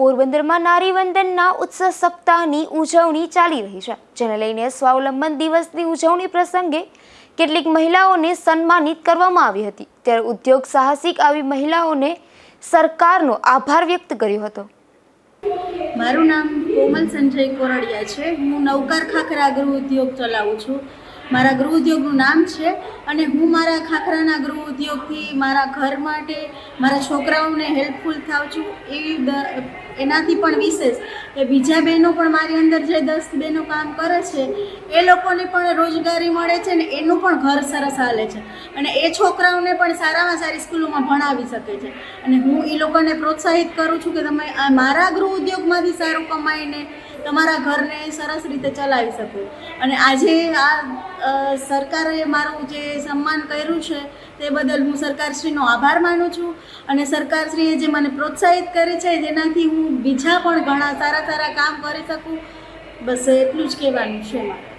પોરબંદરમાં નારીવંદનના ઉત્સવ સપ્તાહની ઉજવણી ચાલી રહી છે, જેને લઈને સ્વાવલંબન દિવસની ઉજવણી પ્રસંગે કેટલીક મહિલાઓને સન્માનિત કરવામાં આવી હતી. ત્યારે ઉદ્યોગ સાહસિક આવી મહિલાઓને સરકારનો આભાર વ્યક્ત કર્યો હતો. મારું નામ કોમલ સંજય કોરડિયા છે. હું નવકાર ખાખરા ગૃહ ઉદ્યોગ ચલાવું છું. મારા ગૃહ ઉદ્યોગનું નામ છે અને હું મારા ખાખરાના ગૃહ ઉદ્યોગથી મારા ઘર માટે મારા છોકરાઓને હેલ્પફુલ થાઉં છું. એવી એનાથી પણ વિશેષ એ બીજા બહેનો પણ મારી અંદર જે દસ બહેનો કામ કરે છે, એ લોકોને પણ રોજગારી મળે છે ને એનું પણ ઘર સરસ હાલે છે. અને એ છોકરાઓને પણ સારામાં સારી સ્કૂલોમાં ભણાવી શકે છે. અને હું એ લોકોને પ્રોત્સાહિત કરું છું કે તમે મારા ગૃહ ઉદ્યોગમાંથી સારું કમાઈને તમારા ઘરને સરસ રીતે ચલાવી શકો. અને આજે આ સરકારે મારું જે સન્માન કર્યું છે તે બદલ હું સરકારશ્રીનો આભાર માનું છું. અને સરકારશ્રીએ જે મને પ્રોત્સાહિત કરે છે જેનાથી હું બીજા પણ ઘણા સારા સારા કામ કરી શકું. બસ એટલું જ કહેવાનું છે મારે.